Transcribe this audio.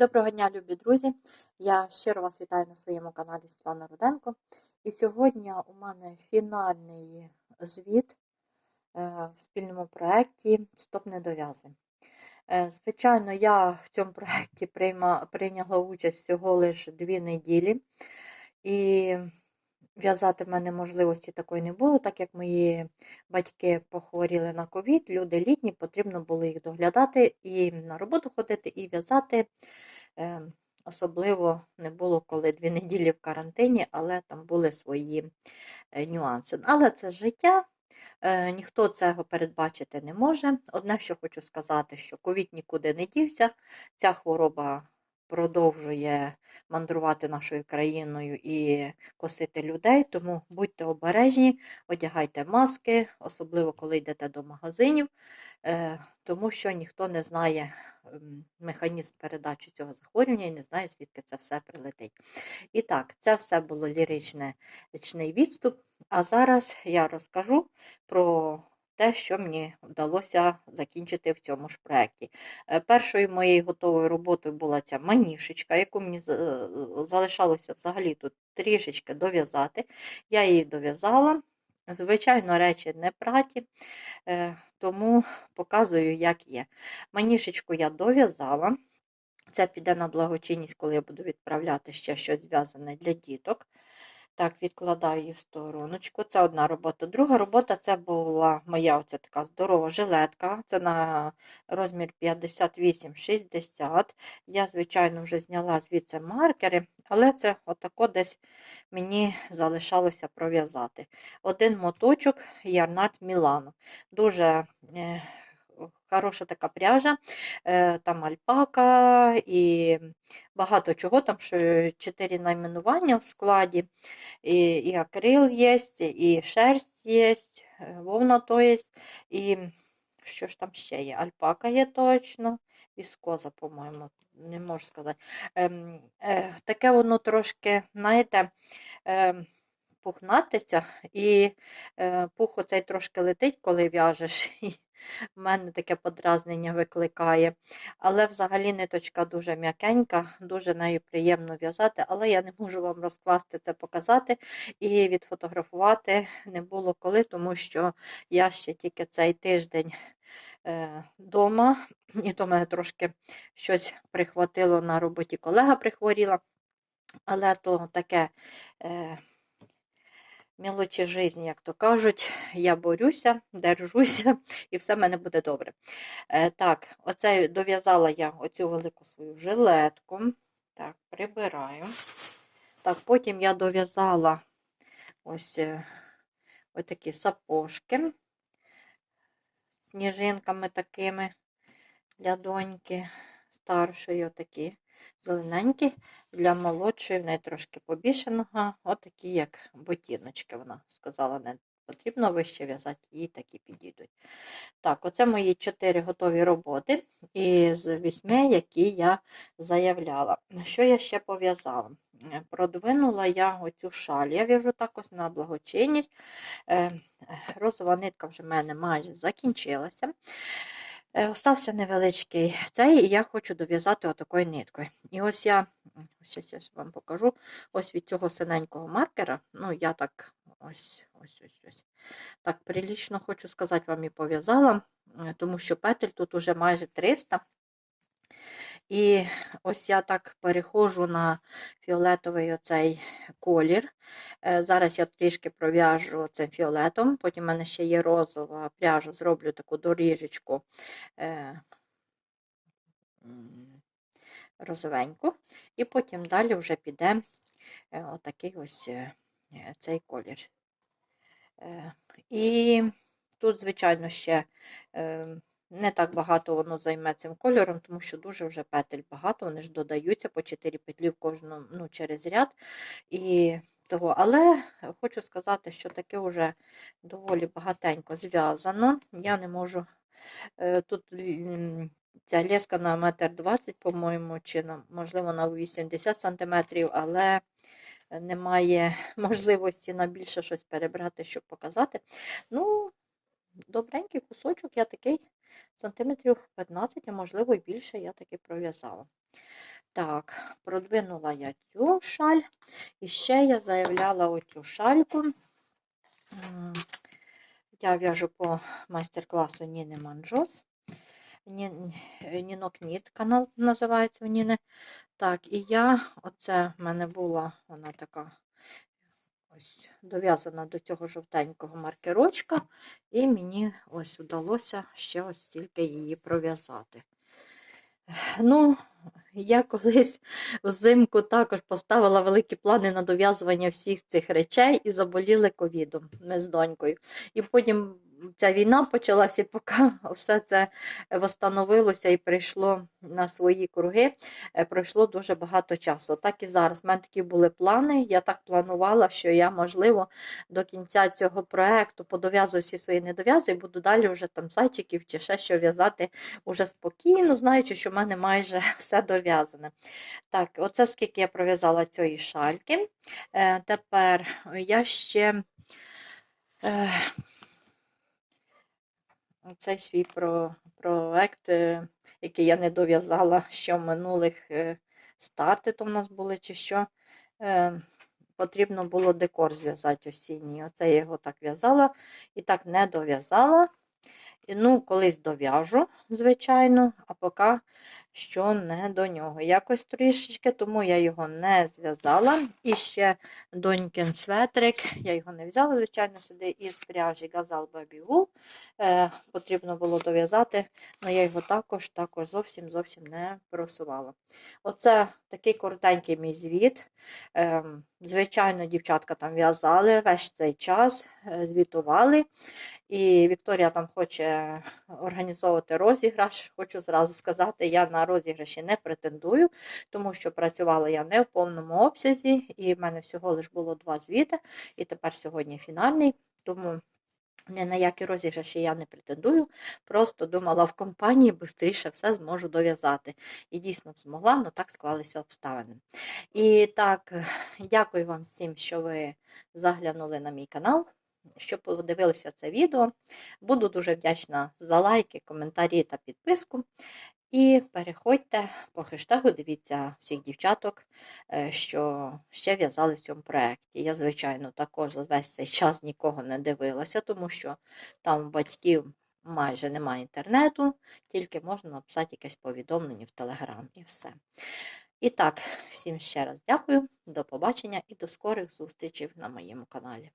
Доброго дня, любі друзі! Я щиро вас вітаю на своєму каналі Світлана Руденко. І сьогодні у мене фінальний звіт е, в спільному проєкті Стоп недов'язи. Е, Звичайно, я в цьому проєкті прийняла участь всього лише дві неділі. І в'язати в мене можливості такої не було, так як мої батьки похворіли на ковід, люди літні, потрібно було їх доглядати і на роботу ходити, і в'язати. Е, Особливо не було коли дві неділі в карантині, але там були свої е, нюанси. Але це життя, е, ніхто цього передбачити не може. Одне, що хочу сказати, що ковід нікуди не дівся, ця хвороба продовжує мандрувати нашою країною і косити людей, тому будьте обережні, одягайте маски, особливо коли йдете до магазинів, е, тому що ніхто не знає ем, механізм передачі цього захворювання і не знає, звідки це все прилетить. І так, це все було ліричний відступ. А зараз я розкажу про те, що мені вдалося закінчити в цьому ж проєкті. Е, Першою моєю готовою роботою була ця манішечка, яку мені е, залишалося взагалі тут трішечки дов'язати. Я її дов'язала. Звичайно, речі не праті, е, тому показую, як є. Манішечку я дов'язала. Це піде на благочинність, коли я буду відправляти ще щось зв'язане для діток. Так, відкладаю її в стороночку. Це одна робота. Друга робота це була моя оця така здорова жилетка. Це на розмір 58-60. Я, звичайно, вже зняла звідси маркери, але це отако десь мені залишалося пров'язати. Один моточок Ярнард Мілано. Дуже е, хороша така пряжа, е, там альпака і багато чого, там що чотири найменування в складі, і, і акрил є, і шерсть є, вовна то є, і що ж там ще є? Альпака є точно, віскоза, по-моєму, не можу сказати. Ем, е, таке воно трошки, знаєте, ем, пухнатиться, і е, пух оцей трошки летить, коли в'яжеш. І в мене таке подразнення викликає. Але взагалі ниточка дуже м'якенька, дуже нею приємно в'язати, але я не можу вам розкласти це, показати і відфотографувати не було коли, тому що я ще тільки цей тиждень вдома, і то мене трошки щось прихватило на роботі, колега прихворіла. Але то таке е, мілочі житті, як то кажуть, я борюся, держуся, і все в мене буде добре. Е, так, оце дов'язала я оцю велику свою жилетку. Так, прибираю. Так, потім я дов'язала ось е, такі сапожки сніжинками такими для доньки старшої, отакі зелененькі, для молодшої, в неї трошки побільше нога, отакі, як ботиночки. Вона сказала, не потрібно вище в'язати, їй такі підійдуть. Так, оце мої чотири готові роботи із вісьми, які я заявляла. Що я ще пов'язала? Продвинула я оцю шаль. Я в'яжу так ось на благочинність. Е, Розова нитка вже в мене майже закінчилася. Е, Остався невеличкий цей, і я хочу дов'язати отакою ниткою. І ось я, ось я вам покажу, ось від цього синенького маркера, ну, я так ось, ось, ось, ось. Так, прилічно хочу сказати, вам і пов'язала, е, тому що петель тут уже майже 300. І ось я так переходжу на фіолетовий оцей колір. Е, Зараз я трішки пров'яжу цим фіолетом, потім в мене ще є розова пряжа, зроблю таку доріжечку е, розовеньку. І потім далі вже піде е, отакий ось цей колір. І тут, звичайно, ще е, не так багато воно займе цим кольором, тому що дуже вже петель багато, вони ж додаються по 4 петлі в кожну ну, через ряд. І того. Але хочу сказати, що таке вже доволі багатенько зв'язано. Я не можу. е, Тут ця леска на метр 20, по-моєму, чи можливо на 80 сантиметрів, але немає можливості на більше щось перебрати, щоб показати. Ну, добренький кусочок, я такий сантиметрів 15, а можливо і більше, я таки пров'язала. Так, продвинула я цю шаль. І ще я заявляла оцю шальку. Я в'яжу по майстер-класу Ніни Манджос. Ні- Нінок Ніт канал називається у Ніни. Так, і я, оце в мене була вона така ось дов'язана до цього жовтенького маркерочка, і мені ось вдалося ще ось стільки її пров'язати. Ну, я колись взимку також поставила великі плани на дов'язування всіх цих речей і заболіли ковідом ми з донькою. І потім ця війна почалася, поки все це встановилося і прийшло на свої круги, е, пройшло дуже багато часу. Так і зараз. У мене такі були плани. Я так планувала, що я, можливо, до кінця цього проекту подов'язую всі свої недов'язи і буду далі вже там зайчиків чи ще що в'язати уже спокійно, знаючи, що в мене майже все дов'язане. Так, оце скільки я пров'язала цієї шальки. Е, тепер я ще. Е, цей свій про, проект, е, який я не дов'язала ще в минулих е, старти, то в нас були чи що. Е, потрібно було декор зв'язати осінній. Оце я його так в'язала і так не дов'язала. Ну, колись дов'яжу, звичайно, а поки що не до нього. Якось трішечки, тому я його не зв'язала. І ще донькин светрик, я його не взяла, звичайно, сюди із пряжі Baby Wool. Е, потрібно було дов'язати, але я його також також зовсім зовсім не просувала. Оце такий коротенький мій звіт. Е, звичайно, дівчатка там в'язали весь цей час, е, звітували. І Вікторія там хоче організовувати розіграш. Хочу зразу сказати, я на розіграші не претендую, тому що працювала я не в повному обсязі, і в мене всього лиш було два звіти, і тепер сьогодні фінальний. Тому ні на які розіграші я не претендую. Просто думала в компанії швидше все зможу дов'язати. І дійсно змогла, але так склалися обставини. І так, дякую вам всім, що ви заглянули на мій канал що подивилися це відео. Буду дуже вдячна за лайки, коментарі та підписку. І переходьте по хештегу, дивіться всіх дівчаток, е, що ще в'язали в цьому проєкті. Я, звичайно, також за весь цей час нікого не дивилася, тому що там батьків майже немає інтернету, тільки можна написати якесь повідомлення в Телеграм і все. І так, всім ще раз дякую, до побачення і до скорих зустрічей на моєму каналі.